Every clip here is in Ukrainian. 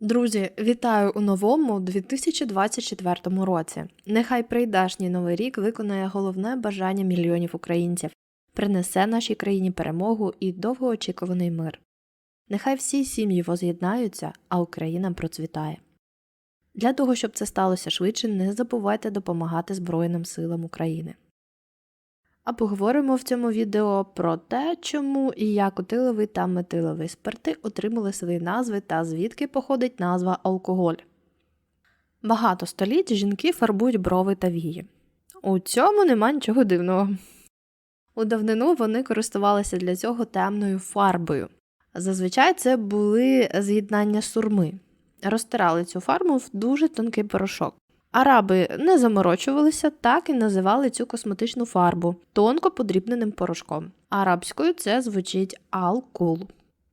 Друзі, вітаю у новому 2024 році. Нехай прийдешній новий рік виконає головне бажання мільйонів українців, принесе нашій країні перемогу і довгоочікуваний мир. Нехай всі сім'ї воз'єднаються, а Україна процвітає. Для того, щоб це сталося швидше, не забувайте допомагати Збройним силам України. А поговоримо в цьому відео про те, чому і як утиловий та метиловий спирти отримали свої назви та звідки походить назва алкоголь. Багато століть жінки фарбують брови та вії. У цьому нема нічого дивного. У давнину вони користувалися для цього темною фарбою. Зазвичай це були з'єднання сурми. Розтирали цю фарбу в дуже тонкий порошок. Араби не заморочувалися, так і називали цю косметичну фарбу тонко подрібненим порошком. Арабською це звучить алкул.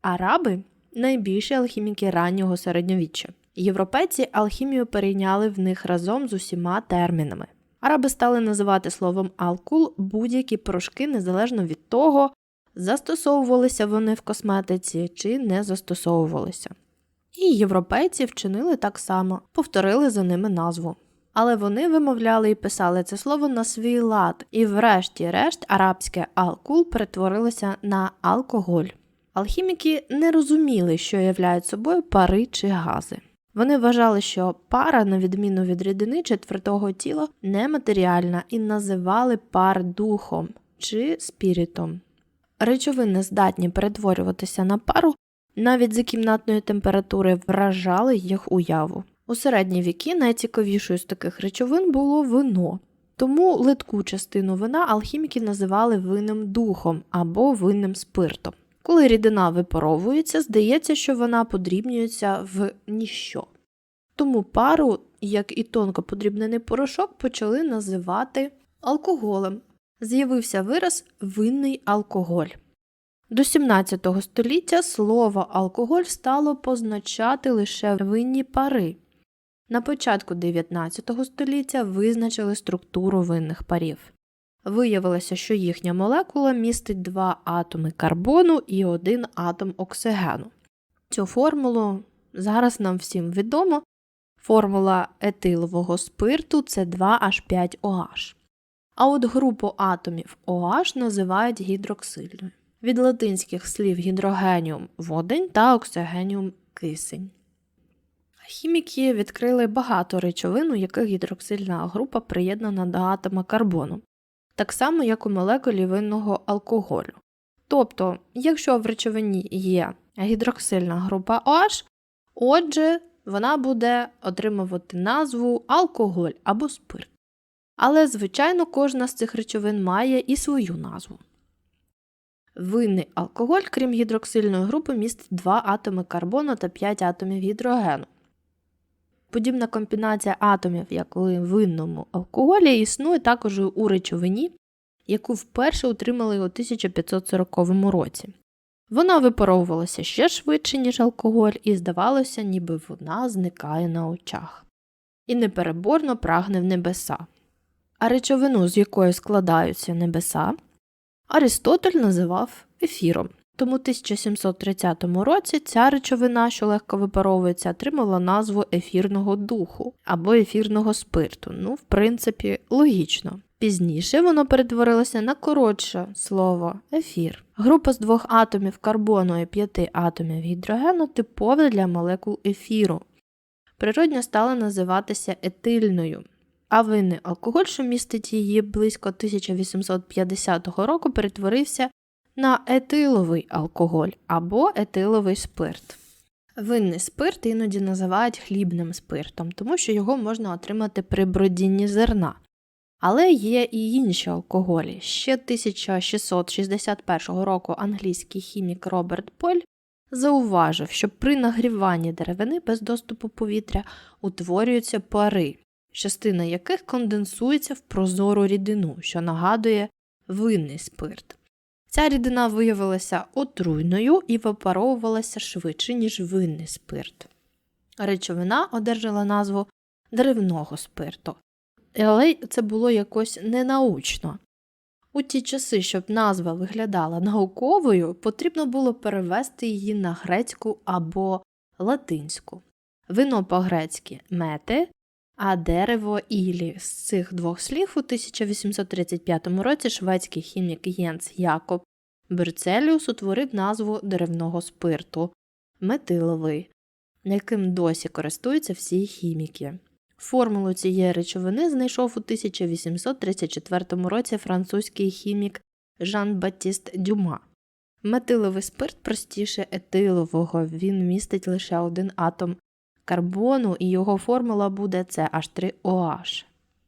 Араби найбільші алхіміки раннього середньовіччя. Європейці алхімію перейняли в них разом з усіма термінами. Араби стали називати словом алкул будь-які порошки незалежно від того, застосовувалися вони в косметиці чи не застосовувалися. І європейці вчинили так само, повторили за ними назву. Але вони вимовляли і писали це слово на свій лад, і врешті-решт арабське алкул перетворилося на алкоголь. Алхіміки не розуміли, що являють собою пари чи гази. Вони вважали, що пара, на відміну від рідини чи твердого тіла, нематеріальна і називали пар духом чи спірітом. Речовини, здатні перетворюватися на пару, навіть за кімнатної температури вражали їх уяву. У середні віки найцікавішою з таких речовин було вино, тому литку частину вина алхіміки називали винним духом або винним спиртом. Коли рідина випаровується, здається, що вона подрібнюється в ніщо. Тому пару, як і тонко подрібнений порошок, почали називати алкоголем. З'явився вираз винний алкоголь. До 17 століття слово алкоголь стало позначати лише винні пари. На початку 19 століття визначили структуру винних парів. Виявилося, що їхня молекула містить два атоми карбону і один атом оксигену. Цю формулу зараз нам всім відомо. Формула етилового спирту це 2H5OH. А от групу атомів OH називають гідроксильною. Від латинських слів гідрогеніум водень та оксигеніум кисень. Хіміки відкрили багато речовин, у яких гідроксильна група приєднана до атома карбону, так само як у молекулі винного алкоголю. Тобто, якщо в речовині є гідроксильна група OH, отже, вона буде отримувати назву алкоголь або спирт. Але, звичайно, кожна з цих речовин має і свою назву. Винний алкоголь, крім гідроксильної групи, містить 2 атоми карбону та 5 атомів гідрогену. Подібна комбінація атомів, як у винному алкоголі, існує також у речовині, яку вперше отримали у 1540 році. Вона випаровувалася ще швидше, ніж алкоголь, і здавалося, ніби вона зникає на очах. І непереборно прагне в небеса. А речовину, з якої складаються небеса, Аристотель називав ефіром. Тому у 1730 році ця речовина, що легко випаровується, отримала назву ефірного духу або ефірного спирту. Ну, в принципі, логічно. Пізніше воно перетворилося на коротше слово ефір. Група з двох атомів карбону і п'яти атомів гідрогену типова для молекул ефіру. Природньо стала називатися етильною. А винний алкоголь, що містить її близько 1850 року, перетворився на етиловий алкоголь або етиловий спирт. Винний спирт іноді називають хлібним спиртом, тому що його можна отримати при бродінні зерна. Але є і інші алкоголі. Ще 1661 року англійський хімік Роберт Поль зауважив, що при нагріванні деревини без доступу повітря утворюються пари, частина яких конденсується в прозору рідину, що нагадує винний спирт. Ця рідина виявилася отруйною і випаровувалася швидше, ніж винний спирт. Речовина одержала назву деревного спирту, але це було якось ненаучно. У ті часи, щоб назва виглядала науковою, потрібно було перевести її на грецьку або латинську. вино по-грецьки мети, а дерево ілі. З цих двох слів у 1835 році шведський хімік Єнс Якоб Берцеліус утворив назву деревного спирту метиловий, яким досі користуються всі хіміки. Формулу цієї речовини знайшов у 1834 році французький хімік Жан Батіст Дюма. Метиловий спирт простіше етилового, він містить лише один атом карбону, і його формула буде CH3OH.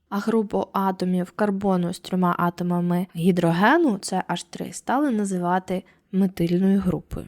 А групу атомів карбону з трьома атомами гідрогену CH3 стали називати метильною групою.